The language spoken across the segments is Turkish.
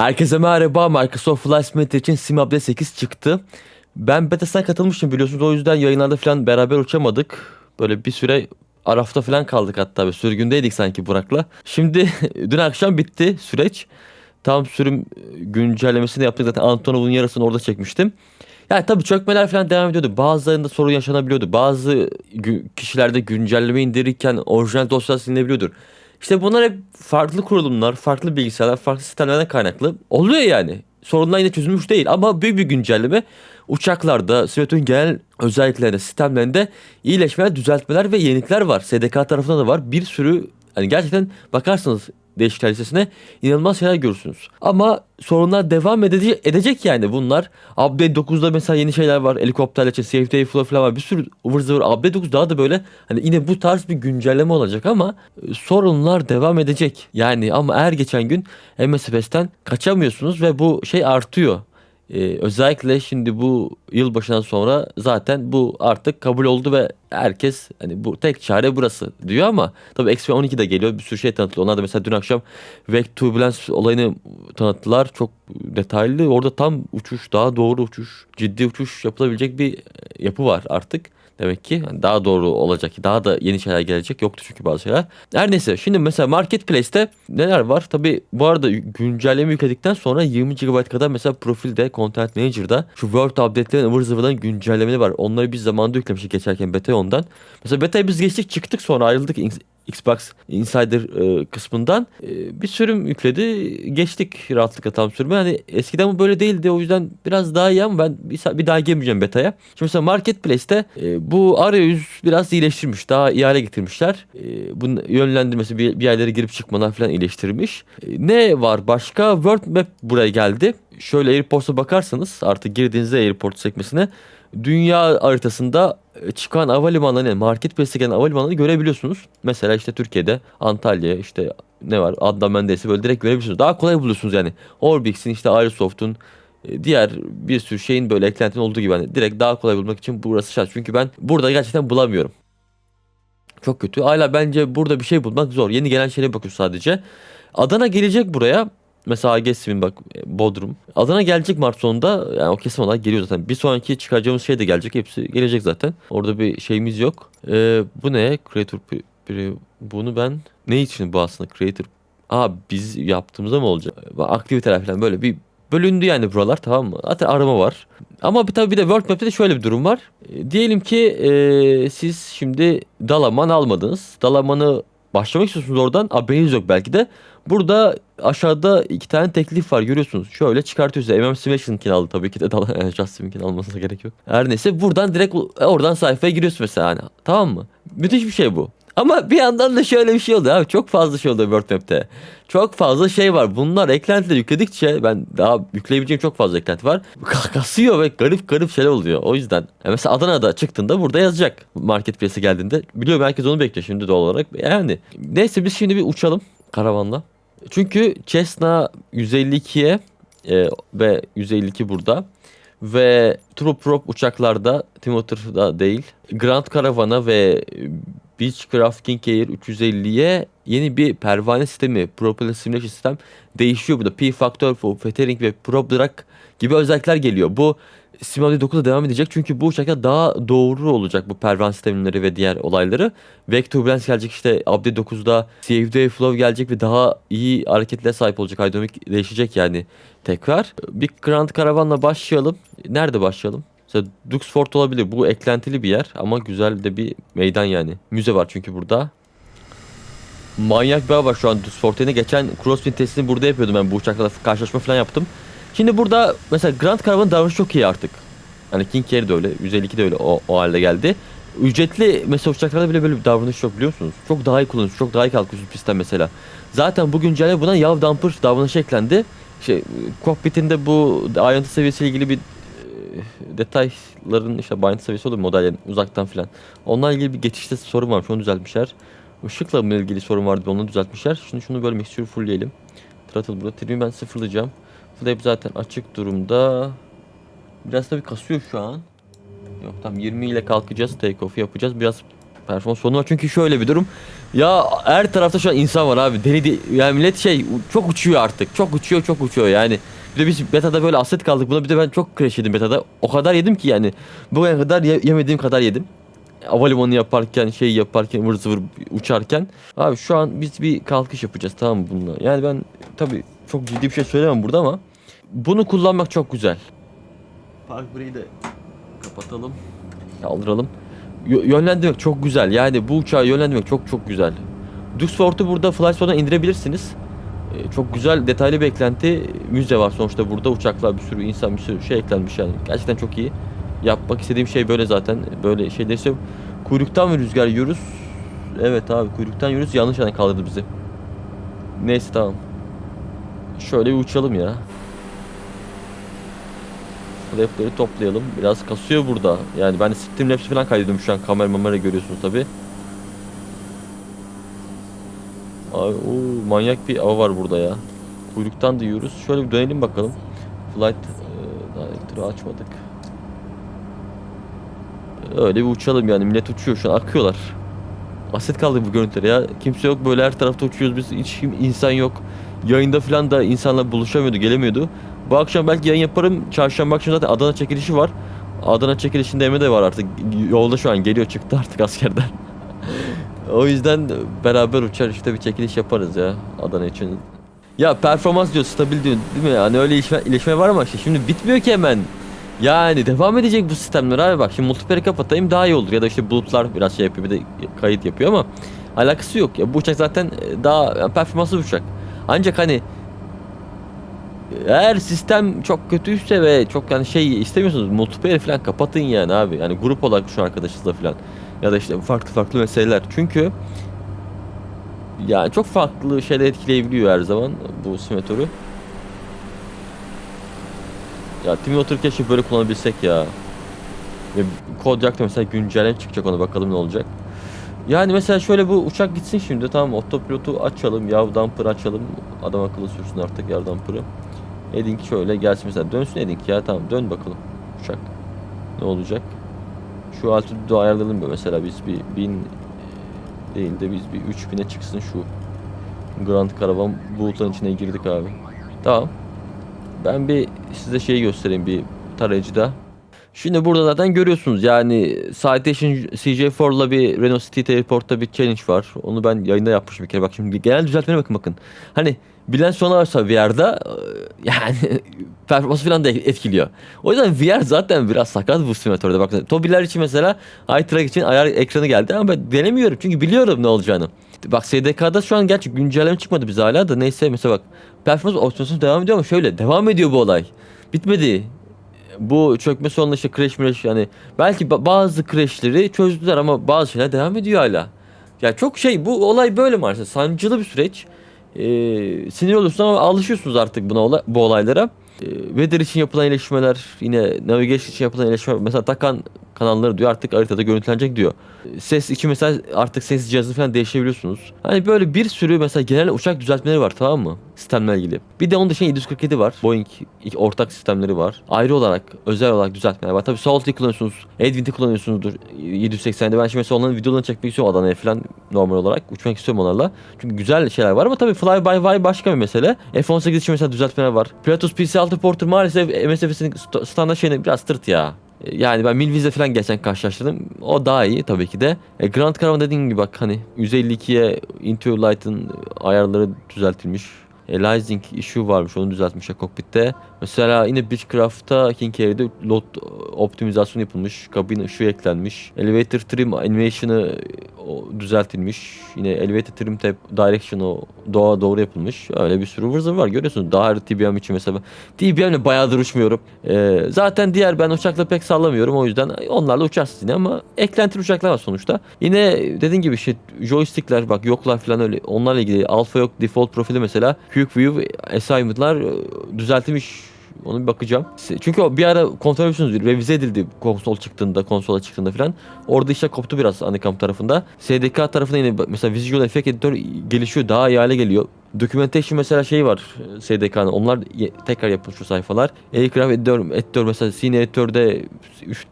Herkese merhaba. Microsoft Flight Simulator için Sim Update 8 çıktı. Ben betasına katılmıştım biliyorsunuz. O yüzden yayınlarda falan beraber uçamadık. Böyle bir süre Araf'ta falan kaldık hatta. Bir sürgündeydik sanki Burak'la. Şimdi dün akşam bitti süreç. Tam sürüm güncellemesini yaptık zaten Antonov'un yarısını orada çekmiştim. Yani tabii çökmeler falan devam ediyordu. Bazılarında sorun yaşanabiliyordu. Bazı kişilerde güncelleme indirirken orijinal dosya silinebiliyordur. İşte bunlar hep farklı kurulumlar, farklı bilgisayarlar, farklı sistemlerden kaynaklı. Oluyor yani. Sorunlar yine çözülmüş değil ama büyük bir güncelleme uçaklarda, simülatörün genel özelliklerinde, sistemlerinde iyileşmeler, düzeltmeler ve yenilikler var. SDK tarafında da var. Bir sürü hani gerçekten bakarsanız değişiklikler listesine inanılmaz şeyler görürsünüz. Ama sorunlar devam edecek, edecek yani bunlar. Update 9'da mesela yeni şeyler var. Helikopterler için CFD flow falan var. Bir sürü ıvır zıvır. Update 9 daha da böyle hani yine bu tarz bir güncelleme olacak ama e, sorunlar devam edecek. Yani ama her geçen gün MSFS'ten kaçamıyorsunuz ve bu şey artıyor. Ee, özellikle şimdi bu yılbaşından sonra zaten bu artık kabul oldu ve herkes hani bu tek çare burası diyor ama tabii XP12 de geliyor bir sürü şey tanıtılıyor. Onlar da mesela dün akşam Vec Turbulence olayını tanıttılar. Çok detaylı. Orada tam uçuş, daha doğru uçuş, ciddi uçuş yapılabilecek bir yapı var artık. Demek ki daha doğru olacak. Daha da yeni şeyler gelecek. Yoktu çünkü bazı şeyler. Her neyse şimdi mesela Marketplace'te neler var? Tabi bu arada güncelleme yükledikten sonra 20 GB kadar mesela profilde Content Manager'da şu Word update'lerin ıvır zıvırdan güncellemeleri var. Onları biz zamanında yüklemiştik geçerken beta ondan. Mesela beta'yı biz geçtik çıktık sonra ayrıldık Xbox Insider e, kısmından e, bir sürüm yükledi. Geçtik rahatlıkla tam sürme. Hani eskiden bu böyle değildi. O yüzden biraz daha iyi ama ben bir, bir daha girmeyeceğim beta'ya. Şimdi mesela Marketplace'te e, bu arayüz biraz iyileştirmiş. Daha iyi hale getirmişler. E, bunun yönlendirmesi bir, bir yerlere girip çıkmalar falan iyileştirilmiş. E, ne var başka? World Map buraya geldi. Şöyle Airports'a bakarsanız artık girdiğinizde Airport sekmesine dünya haritasında e, çıkan havalimanlarını marketplace'e gelen havalimanlarını görebiliyorsunuz. Mesela işte Türkiye'de Antalya işte ne var Adnan Mendes'i böyle direkt görebiliyorsunuz. Daha kolay buluyorsunuz yani. Orbix'in işte Aerosoft'un e, diğer bir sürü şeyin böyle eklentinin olduğu gibi hani direkt daha kolay bulmak için burası şart. Çünkü ben burada gerçekten bulamıyorum. Çok kötü. Hala bence burada bir şey bulmak zor. Yeni gelen şeylere bakıyoruz sadece. Adana gelecek buraya. Mesela Agessim'in bak Bodrum. Adana gelecek Mart sonunda. Yani o kesim olarak geliyor zaten. Bir sonraki çıkaracağımız şey de gelecek. Hepsi gelecek zaten. Orada bir şeyimiz yok. Ee, bu ne? Creator bunu ben ne için bu aslında Creator Aa biz yaptığımızda mı olacak? Aktiviteler falan böyle bir bölündü yani buralar tamam mı? Zaten arama var. Ama bir tabii bir de World Map'te de şöyle bir durum var. E, diyelim ki e, siz şimdi Dalaman almadınız. Dalaman'ı başlamak istiyorsunuz oradan. Haberiniz yok belki de. Burada aşağıda iki tane teklif var görüyorsunuz. Şöyle çıkartıyoruz. MM Simulation'ınkini aldı tabii ki de. Dal Justin'inkini almasına gerek yok. Her neyse buradan direkt oradan sayfaya giriyorsun mesela. Hani, tamam mı? Müthiş bir şey bu. Ama bir yandan da şöyle bir şey oldu abi. Çok fazla şey oldu World. Çok fazla şey var. Bunlar eklentiler yükledikçe ben daha yükleyebileceğim çok fazla eklenti var. Kasıyor ve garip garip şeyler oluyor. O yüzden mesela Adana'da çıktığında burada yazacak. Marketplace'e geldiğinde. Biliyorum herkes onu bekliyor şimdi doğal olarak. Yani neyse biz şimdi bir uçalım karavanla. Çünkü Cessna 152'ye e, ve 152 burada ve turboprop uçaklarda Timothy'da değil Grand Caravana ve Beechcraft King Air 350'ye yeni bir pervane sistemi, propeller simulation sistem değişiyor burada. P-Factor, Fettering ve Prop Drag gibi özellikler geliyor. Bu Simulator 9'da devam edecek çünkü bu uçaklar daha doğru olacak bu pervane sistemleri ve diğer olayları. Turbulence gelecek işte Update 9'da CFD Flow gelecek ve daha iyi hareketlere sahip olacak. Aerodinamik değişecek yani tekrar. Bir Grand Caravan'la başlayalım. Nerede başlayalım? Mesela Duxford olabilir. Bu eklentili bir yer ama güzel de bir meydan yani. Müze var çünkü burada. Manyak bir hava var şu an Duxford'ta. Yine geçen crosswind testini burada yapıyordum ben bu uçakla karşılaşma falan yaptım. Şimdi burada mesela Grand Caravan davranışı çok iyi artık. Hani King Air de öyle, 152 de öyle o, o halde geldi. Ücretli mesela uçaklarda bile böyle bir davranış yok biliyor musunuz? Çok daha iyi kullanıyorsunuz, çok daha iyi kalkıyorsunuz pistten mesela. Zaten bu güncelleme buna yav damper davranışı eklendi. Şey, kokpitinde bu ayrıntı seviyesiyle ilgili bir e, detayların işte bayıntı seviyesi olur modellerin uzaktan filan. Onlarla ilgili bir geçişte sorun varmış onu düzeltmişler. Işıkla ilgili sorun vardı onu düzeltmişler. Şimdi şunu böyle mixture fullleyelim. Throttle burada. Trim'i ben sıfırlayacağım. Flap zaten açık durumda. Biraz tabii kasıyor şu an. Yok tam 20 ile kalkacağız. Take off yapacağız. Biraz performans sorunu var. Çünkü şöyle bir durum. Ya her tarafta şu an insan var abi. Deli de, yani millet şey çok uçuyor artık. Çok uçuyor, çok uçuyor yani. Bir de biz beta'da böyle aset kaldık buna. Bir de ben çok crash yedim beta'da. O kadar yedim ki yani. Bugüne kadar ye- yemediğim kadar yedim. Havalimanı yaparken, şey yaparken, ıvır zıvır uçarken. Abi şu an biz bir kalkış yapacağız tamam mı bununla? Yani ben tabii çok ciddi bir şey söylemem burada ama bunu kullanmak çok güzel. Park burayı da kapatalım. Kaldıralım. Yö- yönlendirmek çok güzel. Yani bu uçağı yönlendirmek çok çok güzel. Duxfort'u burada Flysport'tan indirebilirsiniz. Ee, çok güzel detaylı bir eklenti. Müze var sonuçta burada. Uçaklar bir sürü insan bir sürü şey eklenmiş yani. Gerçekten çok iyi. Yapmak istediğim şey böyle zaten. Böyle şeyleri istiyorum. Kuyruktan mı rüzgar yiyoruz? Evet abi kuyruktan yiyoruz. Yanlış yana kaldırdı bizi. Neyse tamam. Şöyle bir uçalım ya. Flapleri toplayalım. Biraz kasıyor burada. Yani ben de Streamlabs'i falan kaydediyorum şu an. Kamera mamera görüyorsunuz tabi. Abi o manyak bir av var burada ya. Kuyruktan da yiyoruz. Şöyle bir dönelim bakalım. Flight e, director'ı açmadık. Öyle bir uçalım yani. Millet uçuyor şu an. Akıyorlar. Aset kaldı bu görüntülere ya. Kimse yok böyle her tarafta uçuyoruz biz. Hiç insan yok. Yayında falan da insanlar buluşamıyordu, gelemiyordu. Bu akşam belki yayın yaparım. Çarşamba akşam zaten Adana çekilişi var. Adana çekilişinde Emre de var artık. Yolda şu an geliyor çıktı artık askerden. o yüzden beraber uçar işte bir çekiliş yaparız ya Adana için. Ya performans diyor, stabil diyor değil mi? Hani öyle ilişme, ilişme var ama şimdi bitmiyor ki hemen. Yani devam edecek bu sistemler abi bak şimdi multiplayer'ı kapatayım daha iyi olur ya da işte bulutlar biraz şey yapıyor bir de kayıt yapıyor ama alakası yok ya bu uçak zaten e, daha performanslı bir uçak. Ancak hani eğer sistem çok kötüyse ve çok yani şey istemiyorsanız multiplayer falan kapatın yani abi. Yani grup olarak şu arkadaşınızla falan ya da işte farklı farklı meseleler. Çünkü yani çok farklı şeyler etkileyebiliyor her zaman bu simülatörü. Ya Simulator keşke böyle kullanabilsek ya. Ve kod da mesela güncelleme çıkacak ona bakalım ne olacak. Yani mesela şöyle bu uçak gitsin şimdi tamam otopilotu açalım yav damper açalım. Adam akıllı sürsün artık yav damper'ı. Edink şöyle gelsin mesela dönsün Edink ya tamam dön bakalım uçak. Ne olacak? Şu altitude'u ayarlayalım mesela biz bir 1000 değil de biz bir 3000'e çıksın şu Grand Caravan bulutların içine girdik abi. Tamam. Ben bir size şeyi göstereyim bir tarayıcıda. Şimdi burada zaten görüyorsunuz yani Citation CJ4'la bir Renault City Teleport'ta bir challenge var. Onu ben yayında yapmışım bir kere. Bak şimdi genel düzeltmene bakın bakın. Hani bilen sona varsa VR'da e, yani performansı falan da etkiliyor. O yüzden VR zaten biraz sakat bu simülatörde. Bakın Tobiler için mesela iTrack için ayar ekranı geldi ama ben denemiyorum çünkü biliyorum ne olacağını. Bak SDK'da şu an gerçi güncelleme çıkmadı bize hala da neyse mesela bak performans opsiyonsuz devam ediyor ama şöyle devam ediyor bu olay. Bitmedi. Bu çökme sonunda işte crash mrash yani belki ba- bazı crashleri çözdüler ama bazı şeyler devam ediyor hala. Ya çok şey bu olay böyle maalesef sancılı bir süreç. Ee, sinir olursun ama alışıyorsunuz artık buna bu olaylara. Ee, weather için yapılan iyileşmeler yine navigation için yapılan iyileşme mesela takan kanalları diyor artık haritada görüntülenecek diyor. Ses için mesela artık ses cihazı falan değişebiliyorsunuz. Hani böyle bir sürü mesela genel uçak düzeltmeleri var tamam mı? Sistemle ilgili. Bir de onun dışında 747 var. Boeing ortak sistemleri var. Ayrı olarak özel olarak düzeltmeler var. Tabii Salty kullanıyorsunuz. Edwin'i kullanıyorsunuzdur. 780'de ben şimdi mesela onların videolarını çekmek istiyorum Adana'ya falan normal olarak. Uçmak istiyorum onlarla. Çünkü güzel şeyler var ama tabii Fly by Wire başka bir mesele. F-18 için mesela düzeltmeler var. Pilatus PC-6 Porter maalesef MSF'sinin st- standart şeyine biraz tırt ya. Yani ben Milviz'le falan geçen karşılaştırdım. O daha iyi tabii ki de. E, Grand Caravan dediğim gibi bak hani 152'ye Into Light'ın ayarları düzeltilmiş. Lighting issue varmış onu düzeltmişler kokpitte. Mesela yine Beechcraft'ta King Air'de load optimizasyonu yapılmış. Kabin ışığı eklenmiş. Elevator trim animation'ı düzeltilmiş. Yine elevator trim tab direction o doğa doğru yapılmış. Öyle bir sürü ıvır zıvır var görüyorsunuz. Daha her TBM için mesela. TBM'le bayağıdır uçmuyorum. E, zaten diğer ben uçakla pek sallamıyorum. O yüzden onlarla uçarsınız yine ama eklentili uçaklar var sonuçta. Yine dediğim gibi işte joystickler bak yoklar falan öyle onlarla ilgili alfa yok default profili mesela Quick View assignment'lar e, düzeltilmiş onu bir bakacağım. Çünkü bir ara kontrol ediyorsunuz revize edildi konsol çıktığında konsola çıktığında falan. Orada işler koptu biraz Anycam tarafında. SDK tarafında yine mesela Visual Effect Editor gelişiyor daha iyi hale geliyor. Documentation mesela şey var e, SDK'nın onlar tekrar yapılmış şu sayfalar. Aircraft Editor, Editor mesela Scene Editor'da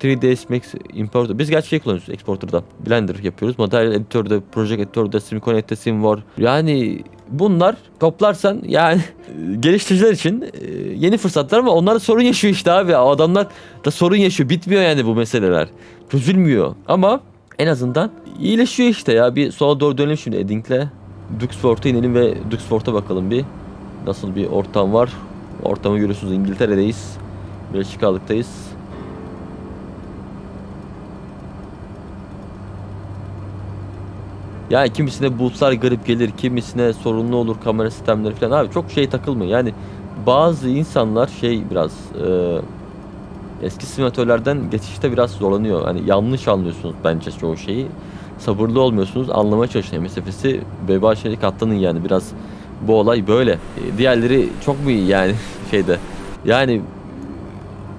3D Max Importer. Biz gerçi şey kullanıyoruz Exporter'da. Blender yapıyoruz. Material Editor'da, Project Editor'da, SimConnect'te Sim var. Yani bunlar toplarsan yani geliştiriciler için e, yeni fırsatlar ama onlar sorun yaşıyor işte abi. Adamlar da sorun yaşıyor. Bitmiyor yani bu meseleler. Çözülmüyor. Ama en azından iyileşiyor işte ya. Bir sola doğru dönelim şimdi Edding'le. Duxford'a inelim ve Duxford'a bakalım bir. Nasıl bir ortam var. Ortamı görüyorsunuz İngiltere'deyiz. Belçikalık'tayız. Yani kimisine bulutlar garip gelir, kimisine sorunlu olur kamera sistemleri falan. Abi çok şey takılmıyor. Yani bazı insanlar şey biraz e, eski simülatörlerden geçişte biraz zorlanıyor. Hani yanlış anlıyorsunuz bence çoğu şeyi. Sabırlı olmuyorsunuz, anlamaya çalışın. Mesafesi veba şeyi katlanın yani biraz bu olay böyle. E, diğerleri çok mu iyi yani şeyde. Yani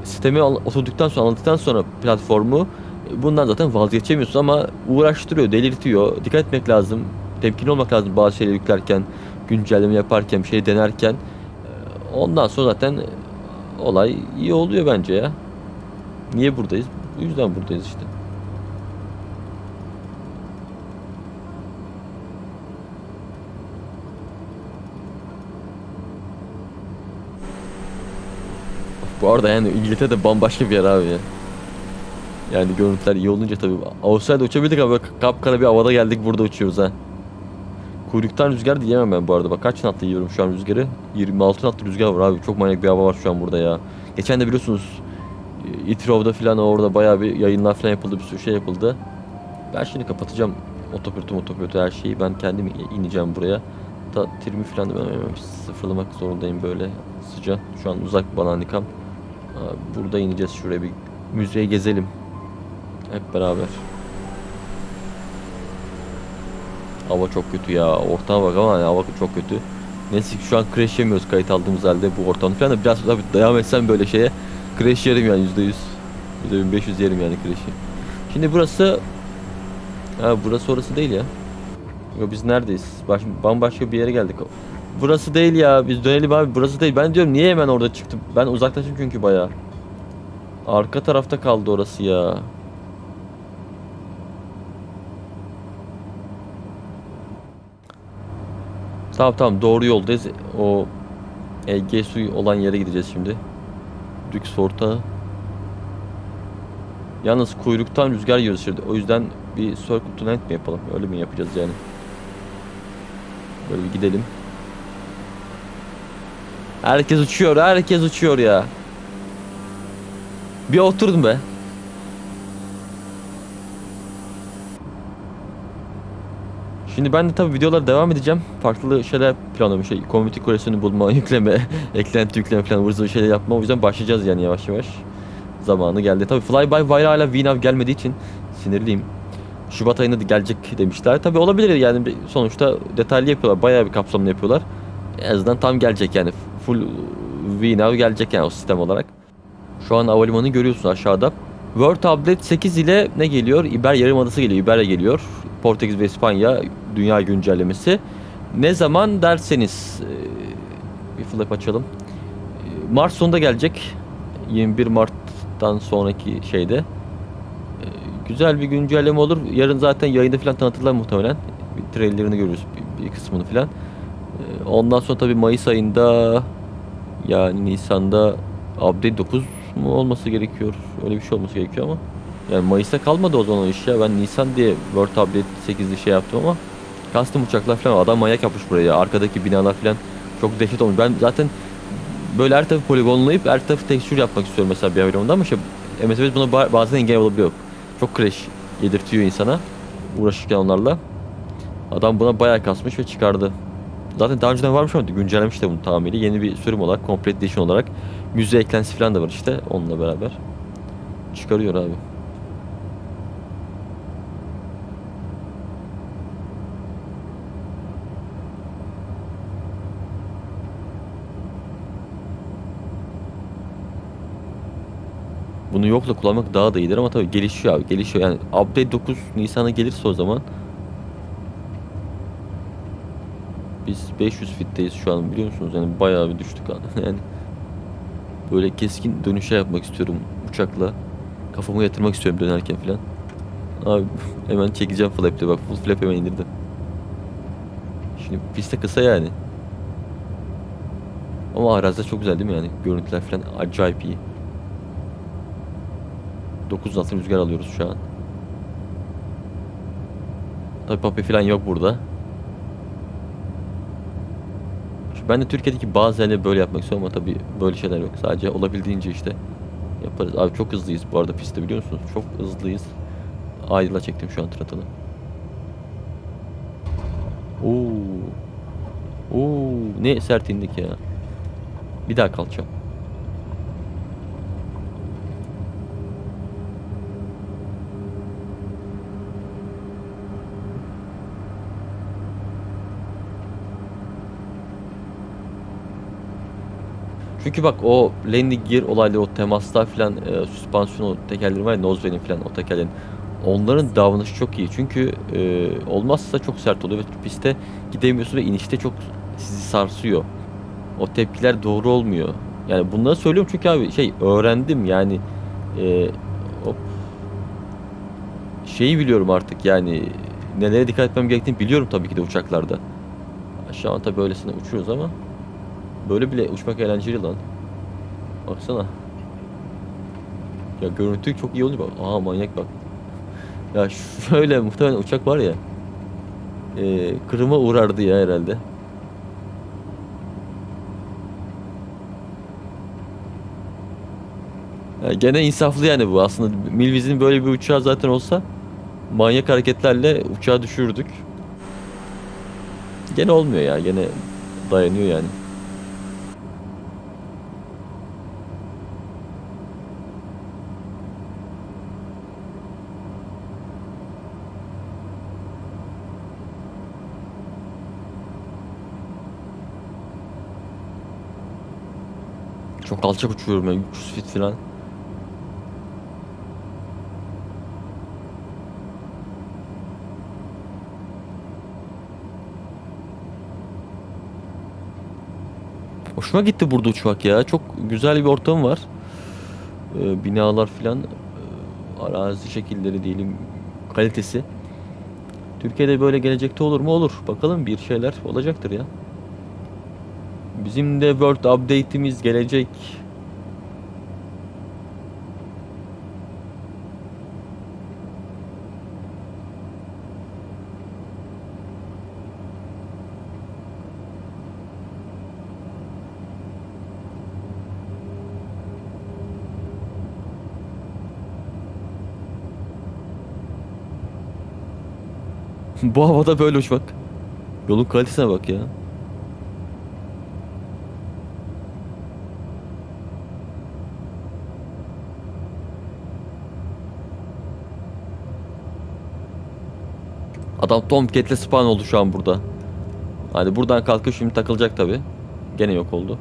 sistemi oturduktan sonra anlattıktan sonra platformu e, bundan zaten vazgeçemiyorsun ama uğraştırıyor, delirtiyor. Dikkat etmek lazım. Temkinli olmak lazım bazı şeyleri yüklerken, güncelleme yaparken, bir şey denerken. E, Ondan sonra zaten olay iyi oluyor bence ya. Niye buradayız? Bu yüzden buradayız işte. Bu arada yani İngiltere de bambaşka bir yer abi ya. Yani görüntüler iyi olunca tabii. Avustralya'da uçabildik ama kapkara bir havada geldik burada uçuyoruz ha. Kuyruktan rüzgar diyemem ben bu arada. Bak kaç knotla yiyorum şu an rüzgarı? 26 knotla rüzgar var abi. Çok manyak bir hava var şu an burada ya. Geçen de biliyorsunuz e, Itrov'da falan orada bayağı bir yayınlar falan yapıldı. Bir sürü şey yapıldı. Ben şimdi kapatacağım otopilotu otopilotu her şeyi. Ben kendim ineceğim buraya. Da trimi falan da ben sıfırlamak zorundayım böyle sıcak. Şu an uzak bana Nikam. Abi Burada ineceğiz şuraya bir müzeyi gezelim. Hep beraber. Hava çok kötü ya. Ortama bak ama hava çok kötü. Neyse ki şu an crash yemiyoruz kayıt aldığımız halde bu ortamda falan da biraz tabii devam etsem böyle şeye crash yerim yani %100. %1500 yerim yani crash'i. Şimdi burası Ha burası orası değil ya. Yo biz neredeyiz? Baş, bambaşka bir yere geldik. Burası değil ya. Biz dönelim abi. Burası değil. Ben diyorum niye hemen orada çıktım? Ben uzaklaştım çünkü bayağı. Arka tarafta kaldı orası ya. Tamam tamam doğru yoldayız. O Ege suyu olan yere gideceğiz şimdi. Duxford'a. Yalnız kuyruktan rüzgar yiyoruz şimdi. O yüzden bir circle to land mi yapalım? Öyle mi yapacağız yani? Böyle bir gidelim. Herkes uçuyor, herkes uçuyor ya. Bir oturdum be. Şimdi ben de tabii videolara devam edeceğim. Farklı şeyler planlamış. Şey, community koleksiyonu bulma, yükleme, eklenti yükleme falan zıvır şeyler yapma. O yüzden başlayacağız yani yavaş yavaş. Zamanı geldi. Tabii Flyby Wire hala VNav gelmediği için sinirliyim. Şubat ayında da gelecek demişler. Tabii olabilir yani sonuçta detaylı yapıyorlar. Bayağı bir kapsamlı yapıyorlar. En azından tam gelecek yani. Full VNav gelecek yani o sistem olarak. Şu an havalimanı görüyorsunuz aşağıda. World Tablet 8 ile ne geliyor? İber Yarımadası geliyor. İber'e geliyor. Portekiz ve İspanya dünya güncellemesi. Ne zaman derseniz e, bir flap açalım. E, Mart sonunda gelecek. 21 Mart'tan sonraki şeyde. E, Güzel bir güncelleme olur. Yarın zaten yayında falan tanıtırlar muhtemelen. Bir trailerını görürüz bir, bir kısmını falan. Ondan sonra tabii Mayıs ayında yani Nisan'da update 9 mu olması gerekiyor? Öyle bir şey olması gerekiyor ama. Yani Mayıs'ta kalmadı o zaman o iş ya. Ben Nisan diye World Tablet 8'li şey yaptım ama custom uçaklar falan adam manyak yapmış buraya. Arkadaki binalar falan çok dehşet olmuş. Ben zaten böyle her tarafı poligonlayıp her tarafı tekstür yapmak istiyorum mesela bir havalimanında ama işte MSFS buna ba- bazen engel olabiliyor. Çok crash yedirtiyor insana uğraşırken onlarla. Adam buna bayağı kasmış ve çıkardı. Zaten daha önceden varmış ama güncellemiş de bunu tamiri. Yeni bir sürüm olarak, Complete Edition olarak müze eklentisi falan da var işte onunla beraber. Çıkarıyor abi. Bunu yokla kullanmak daha da iyidir ama tabii gelişiyor abi gelişiyor. Yani update 9 Nisan'a gelirse o zaman Biz 500 fitteyiz şu an biliyor musunuz? Yani bayağı bir düştük yani. Böyle keskin dönüşe yapmak istiyorum uçakla. Kafamı yatırmak istiyorum dönerken falan. Abi hemen çekeceğim flap'te bak full flap hemen indirdim. Şimdi piste kısa yani. Ama arazide çok güzel değil mi yani? Görüntüler falan acayip iyi. 9 knot rüzgar alıyoruz şu an. Tabii papi falan yok burada. Şu- Ben de Türkiye'deki bazı yerleri böyle yapmak istiyorum ama tabii böyle şeyler yok. Sadece olabildiğince işte yaparız. Abi çok hızlıyız bu arada pistte biliyor musunuz? Çok hızlıyız. Aydın'a çektim şu an tratanı. Oo. Oo, ne sert indik ya. Bir daha kalacağım. Çünkü bak o landing gear olayları, o temaslar filan, e, süspansiyon o tekerleri var ya, Noswell'in filan o tekerlerin. Onların davranışı çok iyi. Çünkü e, olmazsa çok sert oluyor ve pistte gidemiyorsun ve inişte çok sizi sarsıyor. O tepkiler doğru olmuyor. Yani bunları söylüyorum çünkü abi şey öğrendim yani e, hop. şeyi biliyorum artık yani nelere dikkat etmem gerektiğini biliyorum tabii ki de uçaklarda. Şu an tabii öylesine uçuyoruz ama böyle bile uçmak eğlenceli lan. Baksana. Ya görüntü çok iyi olunca bak. Aa manyak bak. Ya şöyle muhtemelen uçak var ya. E, kırıma uğrardı ya herhalde. Ya gene insaflı yani bu aslında. Milviz'in böyle bir uçağı zaten olsa manyak hareketlerle uçağı düşürdük. Gene olmuyor ya. Gene dayanıyor yani. Çok alçak uçuyorum ya 300 fit falan. Hoşuma gitti burada uçmak ya. Çok güzel bir ortam var. Ee, binalar filan, ee, arazi şekilleri diyelim, kalitesi. Türkiye'de böyle gelecekte olur mu? Olur. Bakalım bir şeyler olacaktır ya. Bizim de Word update'imiz gelecek. Bu havada böyle uçmak. Yolun kalitesine bak ya. Adam Tomcat'le spawn oldu şu an burada. Hani buradan kalkıyor şimdi takılacak tabi. Gene yok oldu.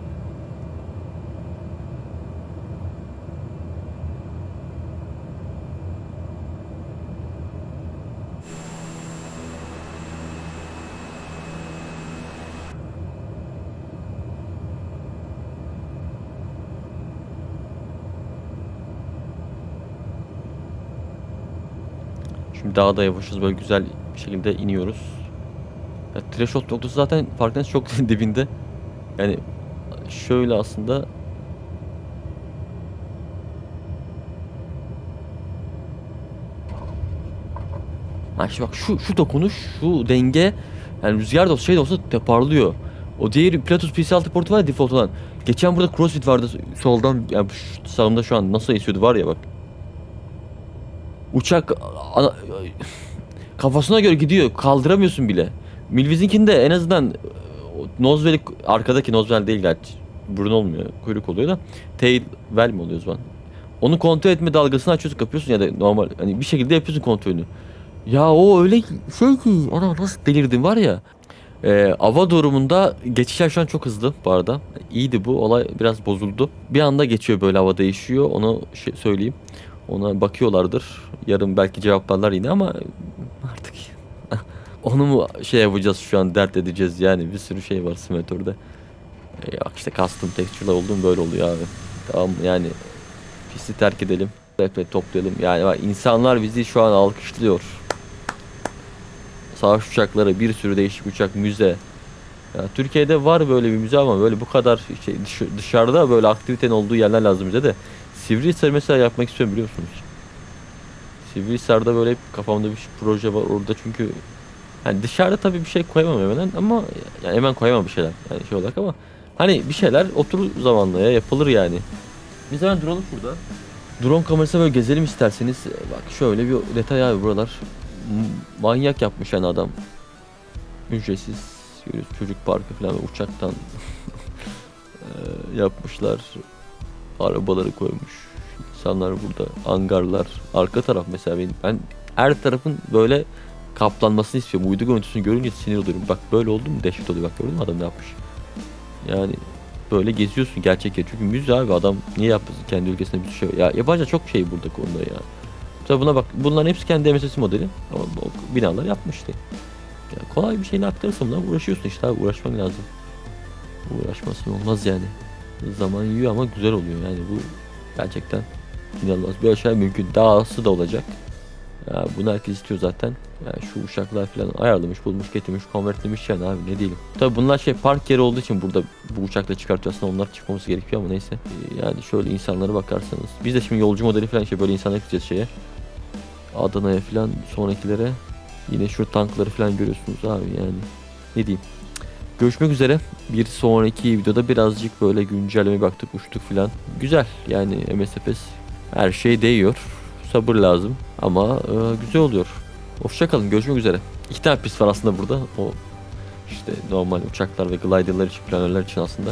Şimdi daha da yavaşız böyle güzel bir şekilde iniyoruz. Ya, threshold noktası zaten farkınız çok dibinde. Yani şöyle aslında Ha işte bak şu şu dokunuş, şu denge yani rüzgar da olsa şey de olsa toparlıyor. O diğer Platus PC6 portu var ya default olan. Geçen burada CrossFit vardı soldan yani şu sağımda şu an nasıl esiyordu var ya bak. Uçak ana- kafasına göre gidiyor. Kaldıramıyorsun bile. Milviz'inkinde en azından e, o Noswell'i arkadaki Noswell değil gerçi. Burun olmuyor. Kuyruk oluyor da. Tail well mi oluyor zaman? Onu kontrol etme dalgasını açıyorsun kapıyorsun ya da normal hani bir şekilde yapıyorsun kontrolünü. Ya o öyle şey ki ana nasıl delirdim var ya. Ee, ava durumunda geçişler şu an çok hızlı bu arada. İyiydi bu olay biraz bozuldu. Bir anda geçiyor böyle hava değişiyor onu şey söyleyeyim. Ona bakıyorlardır. Yarın belki cevaplarlar yine ama artık Onu mu şey yapacağız şu an dert edeceğiz yani bir sürü şey var simülatörde. E, ya işte custom texture'lar olduğum böyle oluyor abi. Tamam yani pisti terk edelim. Evet toplayalım. Yani insanlar bizi şu an alkışlıyor. Savaş uçakları, bir sürü değişik uçak, müze. Ya, Türkiye'de var böyle bir müze ama böyle bu kadar şey, dış- dışarıda böyle aktivitenin olduğu yerler lazım bize de. Sivrihisar mesela yapmak istiyorum biliyor musunuz? Sivrihisar'da böyle hep kafamda bir proje var orada çünkü hani dışarıda tabii bir şey koyamam hemen ama yani hemen koyamam bir şeyler yani şey olarak ama hani bir şeyler oturur zamanla ya yapılır yani. Biz hemen duralım şurada. Drone kamerasına böyle gezelim isterseniz. Bak şöyle bir detay abi buralar. Manyak yapmış yani adam. Ücretsiz. Görüyoruz çocuk parkı falan uçaktan eee, yapmışlar. Arabaları koymuş. İnsanlar burada hangarlar. Arka taraf mesela benim ben her tarafın böyle kaplanmasını istiyorum. Uydu görüntüsünü görünce sinir oluyorum. Bak böyle oldu mu dehşet oluyor. Bak gördün mü adam ne yapmış. Yani böyle geziyorsun gerçek ya. Çünkü müze abi adam niye yapsın kendi ülkesinde bir şey. Ya yabancı çok şey burada konuda ya. Tabi buna bak bunların hepsi kendi MSS modeli. Ama binalar yapmıştı. Ya kolay bir şeyle aktarırsan buna uğraşıyorsun işte abi uğraşman lazım. Uğraşmasın olmaz yani. Zaman yiyor ama güzel oluyor yani bu gerçekten inanılmaz. Böyle şey mümkün. Dahası da olacak. Ya bunu herkes istiyor zaten. Yani şu uçaklar falan ayarlamış, bulmuş, getirmiş, konvertlemiş yani abi ne diyelim. Tabi bunlar şey park yeri olduğu için burada bu uçakla çıkartıyor aslında onlar çıkmaması gerekiyor ama neyse. Yani şöyle insanlara bakarsanız. Biz de şimdi yolcu modeli falan şey böyle insanlar gideceğiz şeye. Adana'ya falan sonrakilere. Yine şu tankları falan görüyorsunuz abi yani. Ne diyeyim. Görüşmek üzere. Bir sonraki videoda birazcık böyle güncelleme baktık, uçtuk falan. Güzel yani MSFS her şey değiyor. Sabır lazım ama e, güzel oluyor. Hoşçakalın görüşmek üzere. İki tane pist var aslında burada. O işte normal uçaklar ve gliderlar için, planörler için aslında.